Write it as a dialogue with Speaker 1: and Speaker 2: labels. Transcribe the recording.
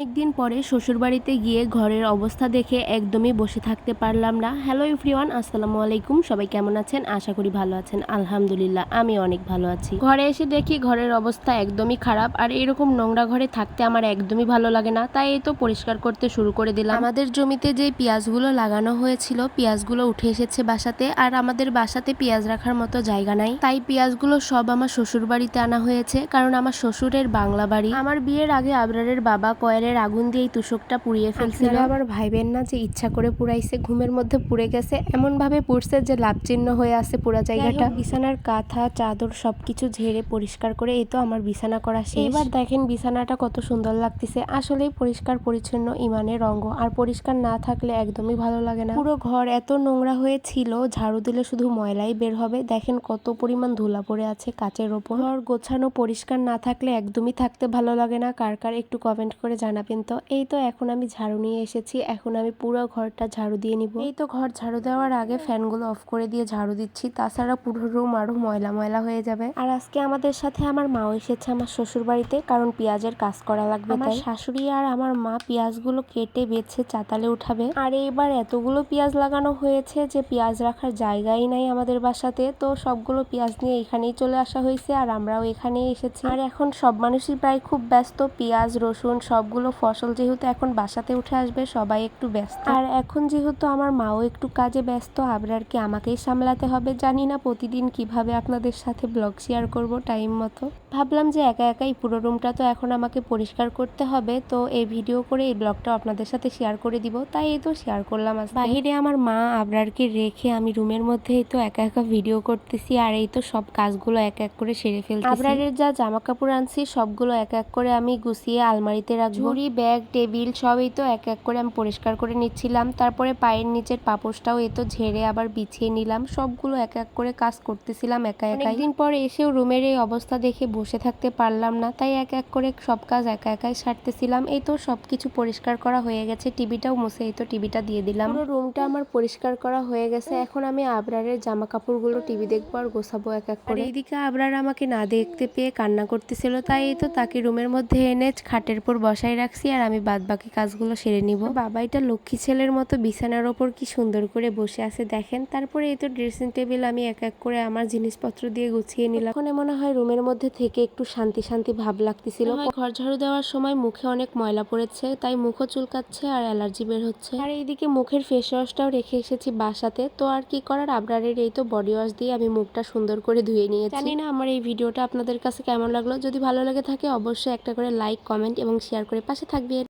Speaker 1: একদিন পরে শ্বশুরবাড়িতে গিয়ে ঘরের অবস্থা দেখে একদমই বসে থাকতে পারলাম না। হ্যালো এভরিওয়ান আসসালামু আলাইকুম। সবাই কেমন আছেন? আশা করি ভালো আছেন। আলহামদুলিল্লাহ আমি অনেক ভালো আছি। ঘরে এসে দেখি ঘরের অবস্থা একদমই খারাপ আর এরকম নোংরা ঘরে থাকতে আমার একদমই ভালো লাগে না। তাই এই তো পরিষ্কার করতে শুরু করে দিলাম। আমাদের জমিতে যে পেঁয়াজগুলো লাগানো হয়েছিল, পেঁয়াজগুলো উঠে এসেছে বাসাতে আর আমাদের বাসাতে পেঁয়াজ রাখার মতো জায়গা নাই। তাই পেঁয়াজগুলো সব আমার শ্বশুরবাড়িতে আনা হয়েছে কারণ আমার শ্বশুরের বাংলা বাড়ি। আমার বিয়ের আগে আবরারের বাবা কয়ের আগুন দিয়ে এই তুষকটা পুড়িয়ে ফেলছিল। আবার ভাইবেন না যে ইচ্ছা করে পুড়াইছে ঘুমের মধ্যে পুড়ে গেছে এমন ভাবে পুড়ছে যে লাভ চিহ্ন হয়ে আছে পুরা জায়গাটা। বিছানার কাঁথা চাদর সবকিছু ঝেড়ে পরিষ্কার করে এই তো আমার বিছানা করা শেষ। এবার দেখেন বিছানাটা কত সুন্দর লাগতেছে। আসলেই পরিষ্কার পরিচ্ছন্ন ইমানের রঙ্গ আর পরিষ্কার না থাকলে একদমই ভালো লাগে না। পুরো ঘর এত নোংরা হয়েছিল ঝাড়ু দিলে শুধু ময়লাই বের হবে। দেখেন কত পরিমাণ ধুলা পড়ে আছে কাচের ওপর। ঘর গোছানো পরিষ্কার না থাকলে একদমই থাকতে ভালো লাগে না। কার কার একটু কমেন্ট করে জানাবেন তো? এই তো এখন আমি ঝাড়ু নিয়ে এসেছি এখন আমি পুরো ঘরটা ঝাড়ু দিয়ে নিব। এই তো ঘর ঝাড়ু দেওয়ার আগে ফ্যানগুলো অফ করে দিয়ে ঝাড়ু দিচ্ছি তাছাড়া পুরো রুম আরও ময়লা ময়লা হয়ে যাবে। আর আজকে আমাদের সাথে আমার মাও এসেছে আমার শ্বশুর বাড়িতে কারণ পেঁয়াজের কাজ করা লাগবে আমার শাশুড়ি আর আমার মা পেঁয়াজগুলো কেটে বেছে চাতালে উঠাবে। আর এইবার এতগুলো পেঁয়াজ লাগানো হয়েছে যে পেঁয়াজ রাখার জায়গাই নাই আমাদের বাসাতে তো সবগুলো পেঁয়াজ নিয়ে এখানেই চলে আসা হয়েছে আর আমরাও এখানেই এসেছি। আর এখন সব মানুষই প্রায় খুব ব্যস্ত পেঁয়াজ রসুন সবগুলো ফসল যেহেতু এখন বাসাতে উঠে আসবে, সবাই একটু ব্যস্ত। আর এখন যেহেতু আমার মাও একটু কাজে ব্যস্ত আবরারকে আমাকেই সামলাতে হবে জানি না। প্রতিদিন কীভাবে আপনাদের সাথে ব্লগ শেয়ার করব টাইম মতো। ভাবলাম যে একা একাই পুরো রুমটা তো এখন আমাকে পরিষ্কার করতে হবে, তো এই ভিডিও করে এই ব্লগটা আপনাদের সাথে শেয়ার করে দিব। তাই এই তো শেয়ার করলাম আজ বাহিরে আমার মা আবরারকে রেখে আমি রুমের মধ্যেই তো একা একা ভিডিও করতেছি, আর এই তো সব কাজগুলো এক এক করে সেরে ফেলছি আবরারের যা জামা কাপড় আনছি, সবগুলো এক এক করে আমি গুছিয়ে আলমারিতে রাখব। ঝুড়ি ব্যাগ টেবিল সবই তো এক এক করে আমি পরিষ্কার করে নিচ্ছিলাম। তারপরে পায়ের নিচের পাপোশটাও এই তো ঝেড়ে আবার বিছিয়ে নিলাম। সবগুলো এক এক করে কাজ করতেছিলাম একা একা দিন পর এসেও রুমের এই অবস্থা দেখে বসে থাকতে পারলাম না তাই এক এক করে সব কাজ একা একাই সারতেছিলাম। এই তো সব কিছু পরিষ্কার করা হয়ে গেছে। টিভিটাও মুছে এই তো টিভিটা দিয়ে দিলাম। পুরো রুমটা আমার পরিষ্কার করা হয়ে গেছে। এখন আমি আবরারের জামা কাপড়গুলো টিভি দেখব আর গোছাবো এক এক করে। এইদিকে আবরার আমাকে না দেখতে পেয়ে কান্না করতেছিল তাই এই তো তাকে রুমের মধ্যে এনে খাটের পর বসাই রাখছি আর আমি বাদ বাকি কাজগুলো সেরে নিব। বাবা এটা লক্ষ্মী ছেলের মতো বিছানার ওপর কি সুন্দর করে বসে আছে দেখেন। তারপরে এই তো ড্রেসিং টেবিল আমি এক এক করে আমার জিনিসপত্র দিয়ে গুছিয়ে নিলাম। এখন মনে হয় রুমের মধ্যে থেকে একটু শান্তি শান্তি ভাব লাগতেছিল। ঘর ঝাড়ু দেওয়ার সময় মুখে অনেক ময়লা পড়েছে তাই মুখও চুলকাচ্ছে আর অ্যালার্জি বের হচ্ছে। আর এইদিকে মুখের ফেস ওয়াশটাও রেখে এসেছি বাসাতে। তো আর কি করার আবরারের এই তো বডি ওয়াশ দিয়ে আমি মুখটা সুন্দর করে ধুয়ে নিয়েছি। জানি না আমার এই ভিডিওটা আপনাদের কাছে কেমন লাগল। যদি ভালো লাগে থাকে অবশ্যই একটা করে লাইক কমেন্ট এবং শেয়ার করে পাশে থাকবে